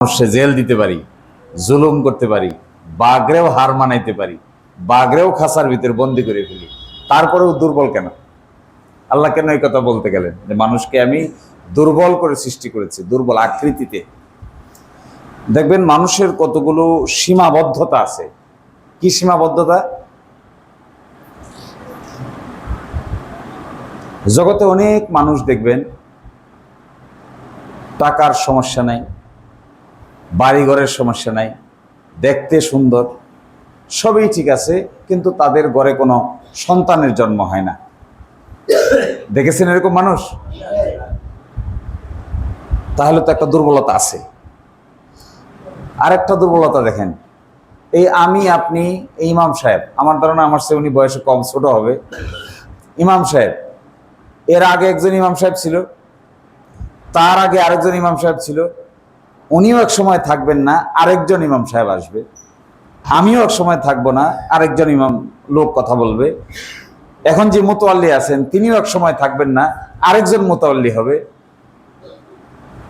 মানুষে জেল দিতে পারি, জুলুম করতে পারি বাগরেও হার মানাইতে পারি বাগরেও খাসার ভিতর বন্দি করে ফেলি। তারপরেও দুর্বল কেন? আল্লাহ কেন এই কথা বলতে গেলেন? যে মানুষকে আমি দুর্বল করে সৃষ্টি করেছি, দুর্বল আকৃতিতে। দেখবেন মানুষের কতগুলো সীমাবদ্ধতা আছে। কি সীমাবদ্ধতা? জগতে অনেক মানুষ দেখবেন, টাকার সমস্যা নাই বাড়িঘরের সমস্যা নাই, দেখতে সুন্দর, সবই ঠিক আছে, কিন্তু তাদের ঘরে কোনো সন্তানের জন্ম হয় না। দেখেছেন এরকম মানুষ? তাহলে তো একটা দুর্বলতা আছে। আরেকটা দুর্বলতা দেখেন, এই আমি, আপনি, এই ইমাম সাহেব, আমার ধারণা আমার সে উনি বয়সে কম, ছোট হবে। ইমাম সাহেব, এর আগে একজন ইমাম সাহেব ছিল, তার আগে আরেকজন ইমাম সাহেব ছিল উনিও এক সময় থাকবেন না, আরেকজন ইমাম সাহেব আসবে। আমিও এক সময় থাকব না, আরেকজন ইমাম লোক কথা বলবে। এখন যে মোতোয়াল্লি আছেন, তিনিও এক সময় থাকবেন না, আরেকজন মোতোয়াল্লি হবে।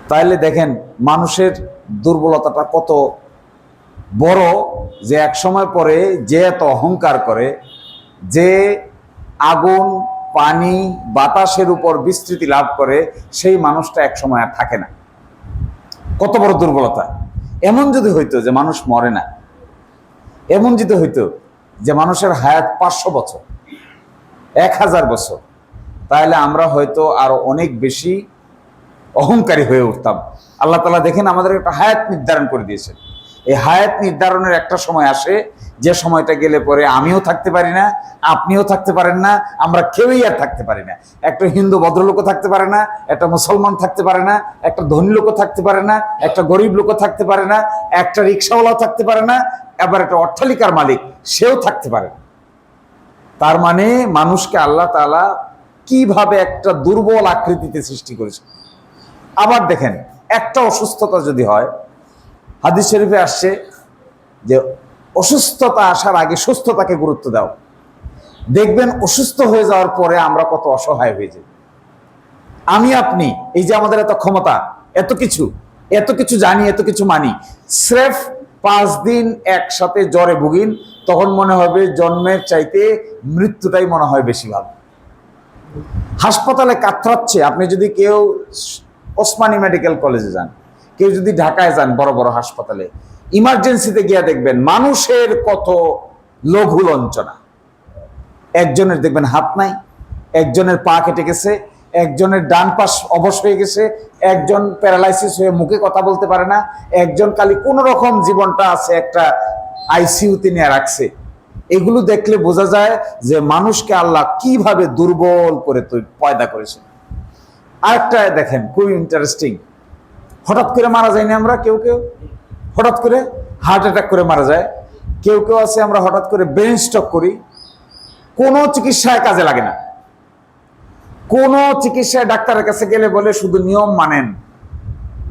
তাইলে দেখেন, মানুষের দুর্বলতাটা কত বড় যে এক সময় পরে যে এত অহংকার করে, যে আগুন, পানি, বাতাসের উপর বিস্তৃতি লাভ করে, সেই মানুষটা এক সময় আর থাকে না। কত বড় দুর্বলতা। এমন যদি হইতো যে মানুষ মরে না, এমন যদি হইতো যে মানুষের হায়াত পাঁচশো বছর, এক হাজার বছর, তাহলে আমরা হয়তো আরও অনেক বেশি অহংকারী হয়ে উঠতাম। আল্লাহ তালা দেখেন আমাদের একটা হায়াত নির্ধারণ করে দিয়েছেন। এই হায়াত নির্ধারণের একটা সময় আসে যে সময়টা গেলে পরে আমিও থাকতে পারি না, আপনিও থাকতে পারেন না, আমরা কেউই আর থাকতে পারি না। একটা হিন্দু ভদ্রলোকও থাকতে পারে না, একটা মুসলমান থাকতে পারে না, একটা ধনী লোকও থাকতে পারে না, একটা গরিব লোকও থাকতে পারে না, একটা রিক্সাওয়ালাও থাকতে পারে না, আবার একটা অট্টালিকার মালিক, সেও থাকতে পারে না। তার মানে মানুষকে আল্লাহ তাআলা কীভাবে একটা দুর্বল আকৃতিতে সৃষ্টি করেছে। আবার দেখেন, একটা অসুস্থতা যদি হয়, হাদিস শরীফে আসছে যে অসুস্থতা আসার আগে সুস্থতাকে গুরুত্ব দাও। দেখবেন অসুস্থ হয়ে যাওয়ার পরে আমরা কত অসহায় হয়ে যাই। আমি, আপনি, এই যে আমাদের এত ক্ষমতা, এত কিছু এত কিছু জানি, এত কিছু মানি, স্রেফ পাঁচ দিন একসাথে জ্বরে ভুগিন, তখন মনে হবে জন্মের চাইতে মৃত্যুটাই মনে হয় বেশি ভালো। হাসপাতালে কাতরাচ্ছে, আপনি যদি কেউ ওসমানী মেডিকেল কলেজে যান, কেউ যদি ঢাকায় যান বড় বড় হাসপাতালে ইমার্জেন্সিতে গিয়া দেখবেন, মানুষের কত লঘু লঞ্চনা। একজনের দেখবেন হাত নাই, একজনের পা কেটে গেছে, একজনের ডান পাশ অবশ হয়ে গেছে, একজন প্যারালাইসিস হয়ে মুখে কথা বলতে পারে না, একজন খালি কোন রকম জীবনটা আছে একটা আইসিইউতে নিয়ে রাখছে। এগুলো দেখলে বোঝা যায় যে মানুষকে আল্লাহ কীভাবে দুর্বল করে পয়দা করেছে আরেকটা দেখেন, খুবই ইন্টারেস্টিং হঠাৎ করে মারা যায়নি আমরা কেউ কেউ? হঠাৎ করে হার্ট অ্যাটাক করে মারা যায়। কেউ কেউ আছে, আমরা হঠাৎ করে ব্রেন স্ট্রোক করি। কোনো চিকিৎসায় কাজে লাগে না। কোনো চিকিৎসায় ডাক্তারের কাছে গেলে বলে, শুধু নিয়ম মানেন।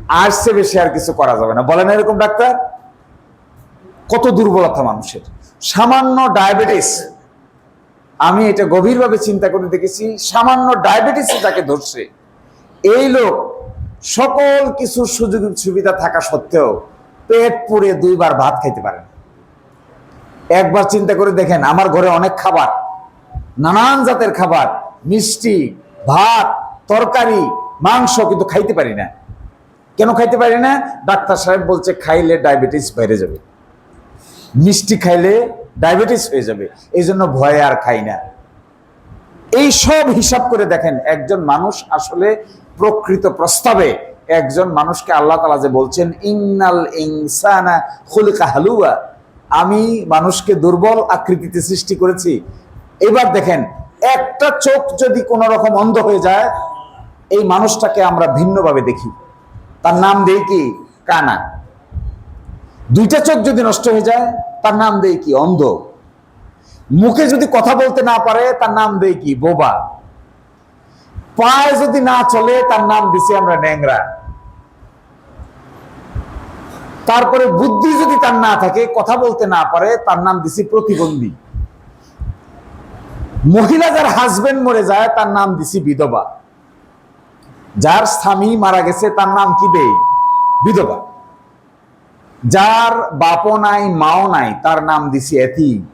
আর সে বেশি আর কিছু করা যাবে না। বলেন এরকম ডাক্তার? কত দুর্বলতা মানুষের। সামান্য ডায়াবেটিস আমি এটা গভীরভাবে চিন্তা করে দেখেছি, সামান্য ডায়াবেটিস তাকে ধরছে। এই লোক সকল কিছু সুযোগ সুবিধা থাকা সত্ত্বেও পেট পুড়ে দুইবার ভাত খাইতে পারেন। একবার চিন্তা করে দেখেন, আমার ঘরে অনেক খাবার, নানান জাতের খাবার, মিষ্টি, ভাত, তরকারি, মাংস কিন্তু খাইতে পারি না। কেন খাইতে পারি না? ডাক্তার সাহেব বলছে, খাইলে ডায়াবেটিস বেড়ে যাবে। মিষ্টি খাইলে ডায়াবেটিস হয়ে যাবে এই জন্য ভয়ে আর খাই না। এই সব হিসাব করে দেখেন, একজন মানুষ আসলে প্রকৃত প্রস্তাবে একজন মানুষকে আল্লাহ তালা যে বলছেন, ইন্নাল ইনসানা খুলিকা হালুয়া। আমি মানুষকে দুর্বল আকৃতিতে সৃষ্টি করেছি। এবার দেখেন, একটা চোখ যদি কোনো রকম অন্ধ হয়ে যায়, এই মানুষটাকে আমরা ভিন্নভাবে দেখি। তার নাম দেই কি? কানা। দুইটা চোখ যদি নষ্ট হয়ে যায়, তার নাম দেই কি? অন্ধ। মুখে যদি কথা বলতে না পারে, তার নাম দেই কি? বোবা। পায়ে যদি না চলে, তার নাম দিছি আমরা ন্যাংরা। তারপরে বুদ্ধি যদি তার না থাকে, কথা বলতে না পারে, তার নাম দিছি প্রতিবন্ধী। মহিলা যার হাজবেন্ড মরে যায়, তার নাম দিছি বিধবা। যার স্বামী মারা গেছে, তার নাম কি দেই? বিধবা। যার বাপও নাই, মাও নাই, তার নাম দিছি এতিম।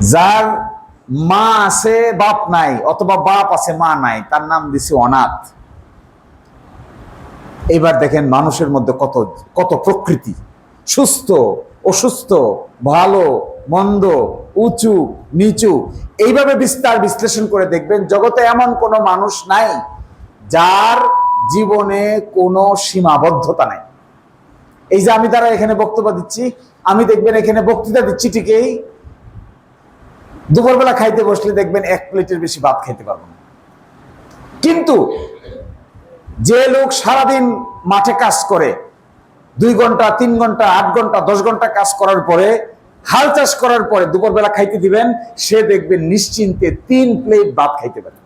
যার মা আছে, বাপ নাই, অথবা বাপ আছে, মা নাই, তার নাম দিছি অনাথ। এবার দেখেন মানুষের মধ্যে কত কত প্রকৃতি। সুস্থ, অসুস্থ, ভালো, মন্দ, উঁচু, নিচু। এইভাবে বিস্তার বিশ্লেষণ করে দেখবেন, জগতে এমন কোনো মানুষ নাই যার জীবনে কোনো সীমাবদ্ধতা নাই। এই যে আমি দ্বারা এখানে বক্তব্য দিচ্ছি, আমি দেখবেন এখানে বক্তৃতা দিচ্ছি ঠিকই দুপুরবেলা খাইতে বসলে দেখবেন এক প্লেটের বেশি ভাত খাইতে পারব না। কিন্তু যে লোক সারাদিন মাঠে কাজ করে, দুই ঘণ্টা, তিন ঘণ্টা, আট ঘণ্টা, দশ ঘণ্টা কাজ করার পরে, হাল চাষ করার পরে দুপুরবেলা খাইতে দিবেন, সে দেখবেন নিশ্চিন্তে তিন প্লেট ভাত খাইতে পারে।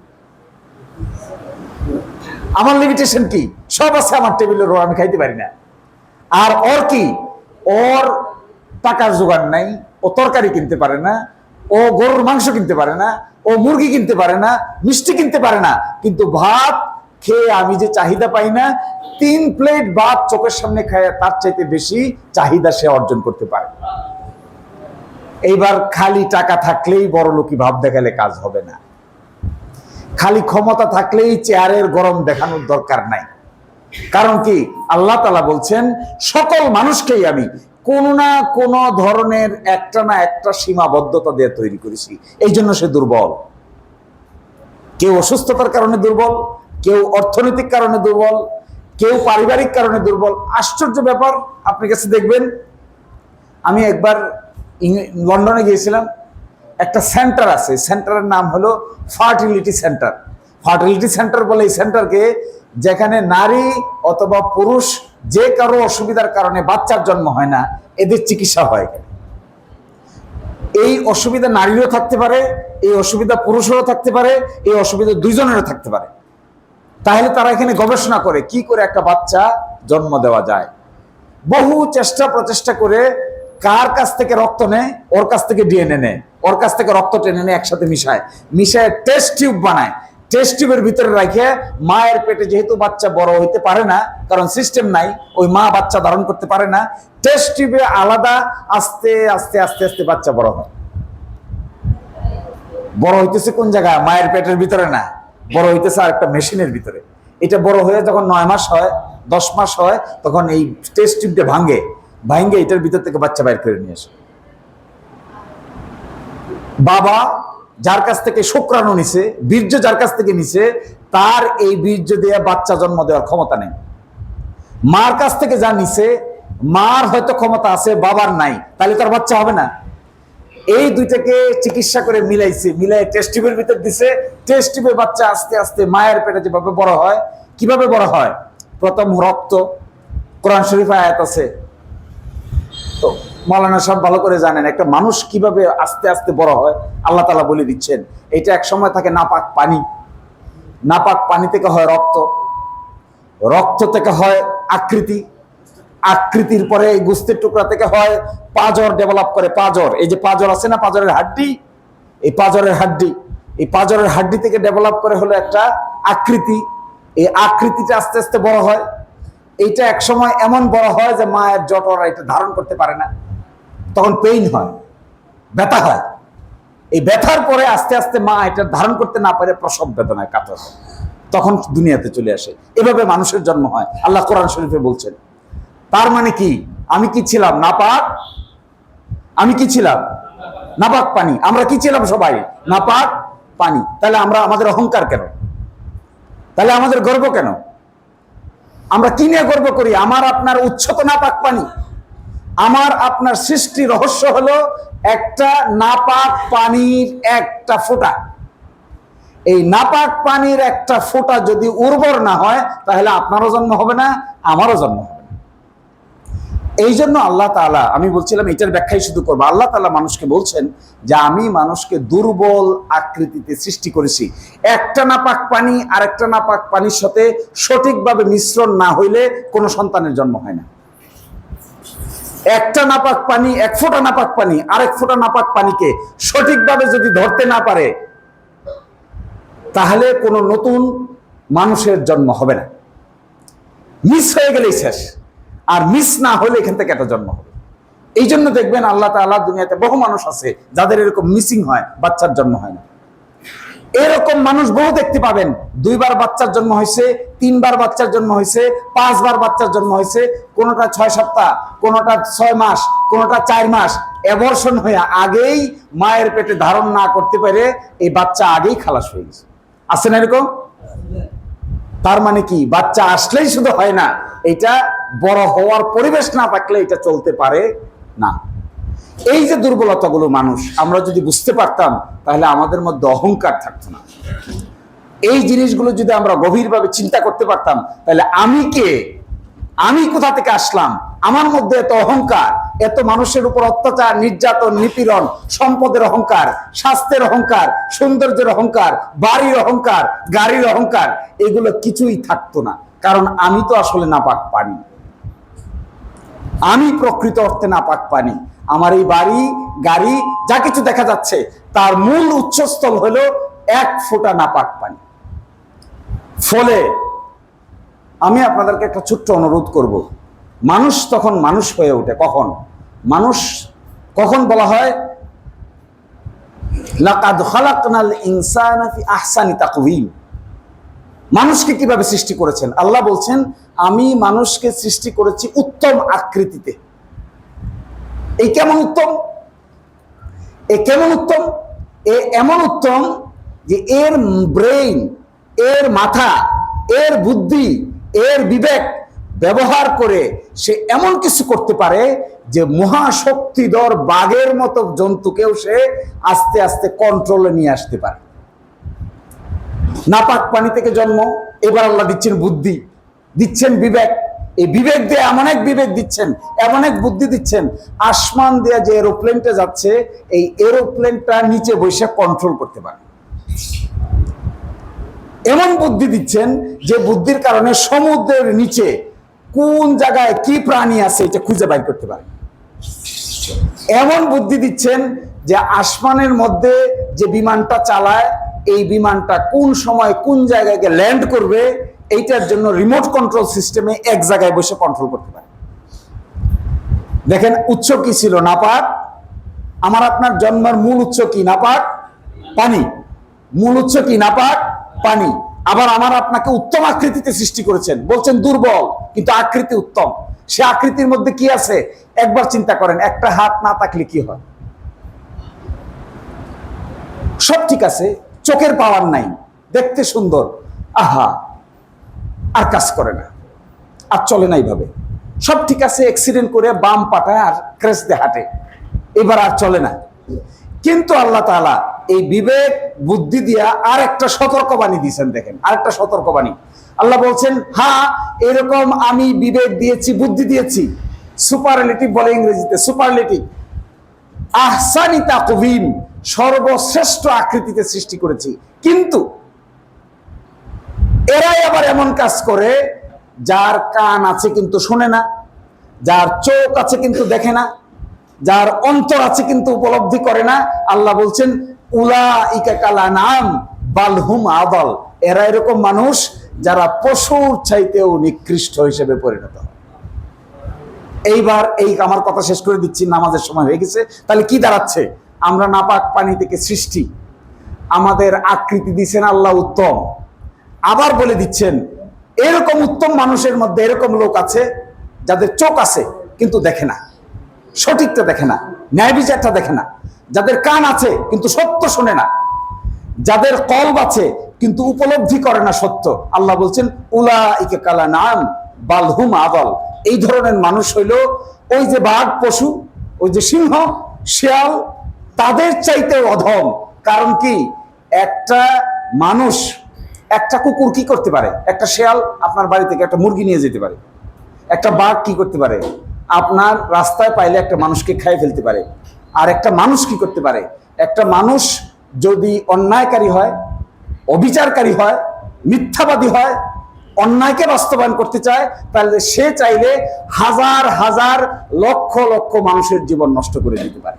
আমার লিমিটেশন কি? সব আছে আমার টেবিলের ওর আমি খাইতে পারি না। আর ওর কি? ওর টাকার জোগাড় নাই, ও তরকারি কিনতে পারে না ও গরুর মাংস কিনতে পারে না, ও মুরগি কিনতে পারে না, মিষ্টি কিনতে পারে না, কিন্তু ভাত খেয়ে আমি যে চাহিদা পাই না, তিন প্লেট ভাত চোখের সামনে খায়, তার চাইতে বেশি চাহিদা সে অর্জন করতে পারে। এইবার খালি টাকা থাকলেই বড় লোকই ভাব দেখালে কাজ হবে না। খালি ক্ষমতা থাকলেই চেয়ারের গরম দেখানোর দরকার নাই। কারণ কি? আল্লাহ তালা বলছেন, সকল মানুষকেই আমি কোন না কোনো ধরনের একটা না একটা সীমাবদ্ধতা দিয়ে তৈরি করেছি। এই জন্য সে দুর্বল। কেউ অসুস্থতার কারণে দুর্বল, কেউ অর্থনৈতিক কারণে দুর্বল, কেউ পারিবারিক কারণে দুর্বল। আশ্চর্য ব্যাপার আপনি কাছে দেখবেন, আমি একবার লন্ডনে গিয়েছিলাম, একটা সেন্টার আছে, সেন্টারের নাম হলো ফার্টিলিটি সেন্টার। ফার্টিলিটি সেন্টার বলে এই সেন্টারকে যেখানে নারী অথবা পুরুষ যে কারও অসুবিধার কারণে বাচ্চার জন্ম হয় না, এদের চিকিৎসা হয়। এই অসুবিধা নারীরও থাকতে পারে, এই অসুবিধা পুরুষেরও থাকতে পারে, এই অসুবিধা দুইজনেরও থাকতে পারে। তাহলে তারা এখানে গবেষণা করে কি করে একটা বাচ্চা জন্ম দেওয়া যায়। বহু চেষ্টা প্রচেষ্টা করে কার কাছ থেকে রক্ত নেয়, ওর কাছ থেকে ডিএনএ নেয়। ওর কাছ থেকে রক্ত টেনে নেয় একসাথে মিশায়। মিশায় টেস্ট টিউব বানায়। টেস্ট টিউবের ভিতরে রাখে মায়ের পেটে যেহেতু বাচ্চা বড় হইতে পারে না, কারণ সিস্টেম নাই, ওই মা বাচ্চা ধারণ করতে পারে না টেস্ট টিউবে আলাদা আস্তে আস্তে আস্তে আস্তে বাচ্চা বড় হয়। বড় হইতেছে কোন জায়গায়? মায়ের পেটের ভিতরে না। বড় হইতেছে আর একটা মেশিনের ভিতরে। এটা বড় হয়ে যখন নয় মাস হয়, দশ মাস হয়, তখন এই টেস্ট টিউবটা ভাঙে। ভাঙে এটার ভিতর থেকে বাচ্চা বাইর করে নিয়ে আসে। বাবা যার কাছ থেকে শুক্রাণু নিছে, বীর্য যার কাছ থেকে নিছে, তার এই বীর্য দিয়ে বাচ্চা জন্ম দেওয়ার ক্ষমতা নেই। মার কাছ থেকে যা নিছে, মার হয়তো ক্ষমতা আছে, বাবার নাই, তাহলে তার বাচ্চা হবে না। এই দুইটাকে চিকিৎসা করে মিলাইছে মিলাই টেস্ট টিউবের ভিতর দিছে। টেস্ট টিউবে বাচ্চা আস্তে আস্তে মায়ের পেটে যেভাবে বড় হয়, কীভাবে বড় হয়? প্রথম রক্ত, কোরআন শরীফ আয়াত আছে। তো মৌলানা সব ভালো করে জানেন, একটা মানুষ কীভাবে আস্তে আস্তে বড় হয়, আল্লাহ তালা বলে দিচ্ছেন। এটা এক সময় থাকে নাপাক পানি। নাপাক পানি থেকে হয় রক্ত। রক্ত থেকে হয় আকৃতি। আকৃতির পরে এই গুস্তির টুকরা থেকে হয় পাজর ডেভেলপ করে, পাজর। এই যে পাজর আছে না, পাজরের হাড্ডি? এই পাজরের হাড্ডি। এই পাজরের হাড্ডি থেকে ডেভেলপ করে হলো একটা আকৃতি। এই আকৃতিটা আস্তে আস্তে বড় হয়। এইটা এক সময় এমন বড় হয় যে মায়ের জটর এটা ধারণ করতে পারে না। তখন পেইন হয়, ব্যথা হয়। এই ব্যথার পরে আস্তে আস্তে মা এটা ধারণ করতে না পারে প্রসব বেদনায় কাতর। তখন দুনিয়াতে চলে আসে। এভাবে মানুষের জন্ম হয়। আল্লাহ কোরআন শরীফে বলছেন, তার মানে কি? আমি কি ছিলাম নাপাক? আমি কি ছিলাম? নাপাক পানি। আমরা কি ছিলাম সবাই? নাপাক পানি। তাহলে আমরা আমাদের অহংকার কেন? তাহলে আমাদের গর্ব কেন? আমরা কি নিয়ে গর্ব করি? আমার আপনার উচ্ছত নাপাক পানি। আমার আপনার সৃষ্টি রহস্য হলো একটা নাপাক পানির একটা ফোঁটা। এই নাপাক পানির একটা ফোঁটা যদি উর্বর না হয়, তাহলে আপনারও জন্ম হবে না, আমারও জন্ম হবে না। এই জন্য আল্লাহ তাআলা, আমি বলছিলাম এটার ব্যাখ্যাই শুধু করব। আল্লাহ তাআলা মানুষকে বলছেন যে আমি মানুষকে দুর্বল আকৃতিতে সৃষ্টি করেছি। একটা নাপাক পানি আর একটা নাপাক পানির সাথে সঠিকভাবে মিশ্রণ না হইলে কোনো সন্তানের জন্ম হয় না। একটা নাপাক পানি, এক ফোঁটা নাপাক পানি, আরেক ফোঁটা নাপাক পানিকে সঠিকভাবে যদি ধরতে না পারে, তাহলে কোনো নতুন মানুষের জন্ম হবে না। মিস হয়ে গেলেই শেষ। আর মিস না হলে এখান থেকে একটা জন্ম হবে। এই জন্য দেখবেন আল্লাহ তাআলা দুনিয়াতে বহু মানুষ আছে যাদের এরকম মিসিং হয়, বাচ্চার জন্ম হয় না। এরকম মানুষ বহু দেখতে পাবেন। দুইবার বাচ্চার জন্ম হয়েছে, তিনবার বাচ্চার জন্ম হয়েছে, পাঁচবার বাচ্চার জন্ম হয়েছে, কোনোটা ছয় সপ্তাহ, কোনোটা ছয় মাস, কোনোটা চার মাস। অ্যাবর্ষণ হয়ে আগেই মায়ের পেটে ধারণ না করতে পেরে এই বাচ্চা আগেই খালাস হয়ে গেছে। আছে না এরকম? তার মানে কি? বাচ্চা আসলেই শুধু হয় না, এটা বড় হওয়ার পরিবেশ না থাকলে এটা চলতে পারে না। এই যে দুর্বলতাগুলো মানুষ, আমরা যদি বুঝতে পারতাম, তাহলে আমাদের মধ্যে অহংকার থাকতো না। এই জিনিসগুলো যদি আমরা গভীরভাবে চিন্তা করতে পারতাম, তাহলে আমি কে? আমি কোথা থেকে আসলাম? আমার মধ্যে এত অহংকার, এত মানুষের উপর অত্যাচার, নির্যাতন, নিপীড়ন, সম্পদের অহংকার, স্বাস্থ্যের অহংকার, সৌন্দর্যের অহংকার, বাড়ির অহংকার, গাড়ির অহংকার, এগুলো কিছুই থাকতো না। কারণ আমি তো আসলে নাপাক পানি। আমি প্রকৃত অর্থে নাপাক পানি। আমার এই বাড়ি, গাড়ি, যা কিছু দেখা যাচ্ছে, তার মূল উৎসস্থল হলো এক ফোঁটা নাপাক পানি। ফলে আমি আপনাদেরকে একটা ছোট্ট অনুরোধ করব। মানুষ তখন মানুষ হয়ে ওঠে, কখন? মানুষ কখন বলা হয়? মানুষকে কীভাবে সৃষ্টি করেছেন? আল্লাহ বলছেন, আমি মানুষকে সৃষ্টি করেছি উত্তম আকৃতিতে। এই কেমন উত্তম? এ কেমন উত্তম? এ এমন উত্তম যে এর ব্রেইন, এর মাথা, এর বুদ্ধি, এর বিবেক ব্যবহার করে সে এমন কিছু করতে পারে যে মহাশক্তিধর বাঘের মতো জন্তুকেও সে আস্তে আস্তে কন্ট্রোলে নিয়ে আসতে পারে। নাপাক পানি থেকে জন্ম, এবার আল্লাহ দিচ্ছেন বুদ্ধি, দিচ্ছেন বিবেক এই বিবেক দিয়ে এমন এক বিবেক দিচ্ছেন, এমন এক বুদ্ধি দিচ্ছেন, আসমান দিয়ে যে এরোপ্লেনটা যাচ্ছে, এই এরোপ্লেনটা নিচে বসে কন্ট্রোল করতে পারে। এমন বুদ্ধি দিচ্ছেন যে বুদ্ধির কারণে সমুদ্রের নিচে কোন জায়গায় কি প্রাণী আছে এটা খুঁজে বাইর করতে পারে। এমন বুদ্ধি দিচ্ছেন যে আসমানের মধ্যে যে বিমানটা চালায়, এই বিমানটা কোন সময় কোন জায়গায় ল্যান্ড করবে এইটার জন্য রিমোট কন্ট্রোল সিস্টেমে এক জায়গায় বসে কন্ট্রোল করতে পারে। দেখেন, উৎস কি ছিল? নাপাক। আমার আপনার জন্মের মূল উৎস কি? নাপাক। পানি। মূল উৎস কি? নাপাক। পানি। আবার আমার আপনাকে উত্তম আকৃতিতে সৃষ্টি করেছেন। বলছেন দুর্বল, কিন্তু আকৃতি উত্তম। সে আকৃতির মধ্যে কি আছে? একবার চিন্তা করেন, একটা হাত না থাকলে কি হয়? সব ঠিক আছে, চোখের পাওয়ার নাই, দেখতে সুন্দর। আহা! আর কাজ করে না। আর চলে না এইভাবে। সব ঠিক আছে অ্যাক্সিডেন্ট করে বাম পাটায় আর ক্রেস দিয়ে হাঁটে। এবার আর চলে না। কিন্তু আল্লাহ তাআলা এই বিবেক, বুদ্ধি দিয়া আর একটা সতর্কবাণী দিয়েছেন দেখেন আর একটা সতর্কবাণী। আল্লাহ বলছেন হ্যাঁ এরকম আমি বিবেক দিয়েছি, বুদ্ধি দিয়েছি। সুপারলেটিভ বলে ইংরেজিতে, সুপারলেটিভ। আহসানিতা তাকভিম সর্বশ্রেষ্ঠ আকৃতিতে সৃষ্টি করেছি। কিন্তু এরাই আবার এমন কাজ করে, যার কান আছে কিন্তু শোনে না, যার চোখ আছে কিন্তু দেখে না, যার অন্তর আছে কিন্তু উপলব্ধি করে না। আল্লাহ বলছেন উলা ইকা কালা নাম বালহুম আদল। এরা এরকম মানুষ যারা পশুর চাইতেও নিকৃষ্ট হিসেবে পরিণত এইবার এই আমার কথা শেষ করে দিচ্ছি, নামাজের সময় হয়ে গেছে। তাহলে কি দাঁড়াচ্ছে? আমরা নাপাক পানি থেকে সৃষ্টি। আমাদের আকৃতি দিচ্ছেন আল্লাহ উত্তম। আবার বলে দিচ্ছেন, এরকম উত্তম মানুষের মধ্যে এরকম লোক আছে যাদের চোখ আছে কিন্তু দেখে না, সঠিকটা দেখে না, ন্যায় বিচারটা দেখে না, যাদের কান আছে কিন্তু সত্য শোনে না, যাদের কলব আছে কিন্তু উপলব্ধি করে না সত্য। আল্লাহ বলছেন উলা ইকে কালা নাম বালহুম আদল। এই ধরনের মানুষ হইল ওই যে বাঘ, পশু, ওই যে সিংহ, শিয়াল, তাদের চাইতে অধম। কারণ কি? একটা মানুষ একটা কুকুর কি করতে পারে? একটা শেয়াল আপনার বাড়ি থেকে একটা মুরগি নিয়ে যেতে পারে। একটা বাঘ কি করতে পারে? আপনার রাস্তায় পাইলে একটা মানুষকে খাই ফেলতে পারে। আর একটা মানুষ কি করতে পারে? একটা মানুষ যদি অন্যায়কারী হয়, অবিচারকারী হয়, মিথ্যাবাদী হয়, অন্যায়কে বাস্তবায়ন করতে চায়, তাহলে সে চাইলে হাজার হাজার, লক্ষ লক্ষ মানুষের জীবন নষ্ট করে দিতে পারে।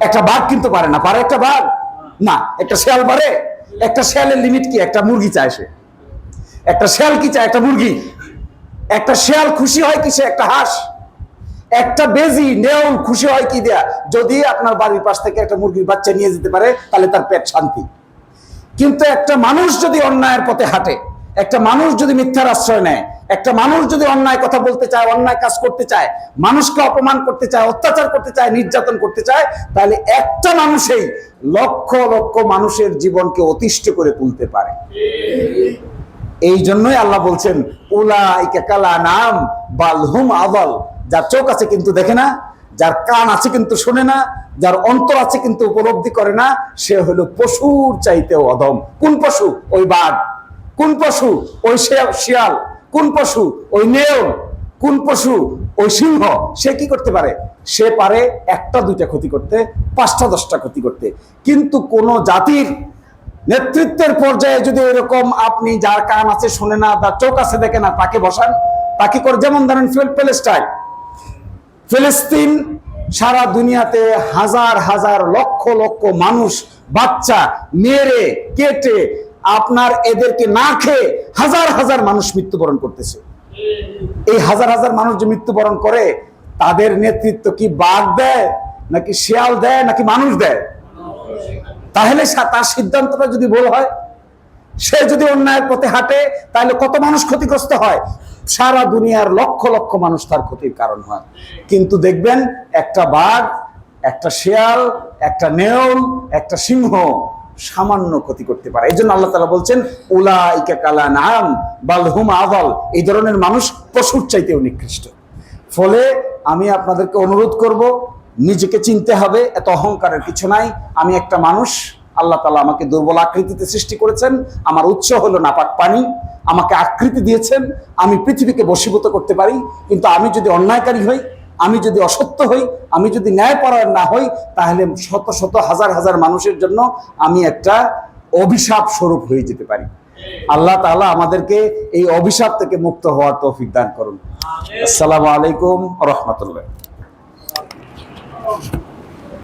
একটা বাঘ কিন্তু পারে না। পারে একটা বাঘ? না। একটা শেয়াল পারে? একটা শেয়ালের লিমিট কি? একটা মুরগি চায় সে। একটা শেয়াল কি চায়? একটা মুরগি। একটা শেয়াল খুশি হয় কি সে? একটা হাঁস। একটা বেজি, নেউল খুশি হয় কি দেয়া? যদি আপনার বাড়ির পাশ থেকে একটা মুরগির বাচ্চা নিয়ে যেতে পারে, তাহলে তার পেট শান্তি। কিন্তু একটা মানুষ যদি অন্যায়ের পথে হাঁটে, একটা মানুষ যদি মিথ্যার আশ্রয় নেয় একটা মানুষ যদি অন্যায় কথা বলতে চায়, অন্যায় কাজ করতে চায়, মানুষকে অপমান করতে চায়, অত্যাচার করতে চায়, নির্যাতন করতে চায়, তাহলে একটা মানুষেই লক্ষ লক্ষ মানুষের জীবনকে অতিষ্ঠ করে তুলতে পারে। এই জন্যই আল্লাহ বলছেন, উলাইকা কালা নাম বালহুম আদল। যার চোখ আছে কিন্তু দেখে না, যার কান আছে কিন্তু শোনে না, যার অন্তর আছে কিন্তু উপলব্ধি করে না, সে হলো পশুর চাইতেও অধম। কোন পশু? ওই বাঘ। কোন পশু? ওই শিয়াল। কোন পশু? ওই নেও কোন পশু? ওই সিংহ। সে কি করতে পারে? সে পারে একটা, দুইটা ক্ষতি করতে, পাঁচটা, দশটা ক্ষতি করতে। কিন্তু কোন জাতির নেতৃত্বের পর্যায়ে যদি এরকম আপনি যার কান আছে শোনে না, তার চোখ আছে দেখে না, তাকে বসান, তাকে করে যেমন ধরেন ফিল প্যালেস্টাইন ফিলিস্তিন সারা দুনিয়াতে হাজার হাজার লক্ষ লক্ষ মানুষ বাচ্চা, মেরে, কেটে আপনার এদেরকে না খেয়ে হাজার হাজার মানুষ মৃত্যুবরণ করতেছে। এই হাজার হাজার মানুষ যে মৃত্যুবরণ করে, তাদের নেতৃত্ব কি বাঘ দেয়, নাকি শিয়াল দেয়, নাকি মানুষ দেয়? তাহলে তার সিদ্ধান্তটা যদি ভুল হয়, সে যদি অন্যায়ের পথে হাঁটে, তাহলে কত মানুষ ক্ষতিগ্রস্ত হয়? সারা দুনিয়ার লক্ষ লক্ষ মানুষ তার ক্ষতির কারণ হয়। কিন্তু দেখবেন, একটা বাঘ, একটা শেয়াল, একটা নেউল, একটা সিংহ সামান্য ক্ষতি করতে পারে। এই জন্য আল্লাহ তালা বলছেন উলা ইকা কালা নাম বালহুম আদল এই ধরনের মানুষ পশুর চাইতেও নিকৃষ্ট। ফলে আমি আপনাদেরকে অনুরোধ করব, নিজেকে চিনতে হবে, এত অহংকারের কিছু নাই। আমি একটা মানুষ, আল্লাহ তালা আমাকে দুর্বল আকৃতিতে সৃষ্টি করেছেন, আমার উৎস হলো নাপাক পানি, আমাকে আকৃতি দিয়েছেন, আমি পৃথিবীকে বশীভূত করতে পারি, কিন্তু আমি যদি অন্যায়কারী হই আমি যদি অসত্য হই, আমি যদি ন্যায়পরায়ণ না হই, তাহলে শত শত হাজার হাজার মানুষের জন্য আমি একটা অভিশাপ স্বরূপ হয়ে যেতে পারি। আল্লাহ তালা আমাদেরকে এই অভিশাপ থেকে মুক্ত হওয়ার তৌফিক দান করুন। আসসালামু আলাইকুম রহমতুল্লাহ।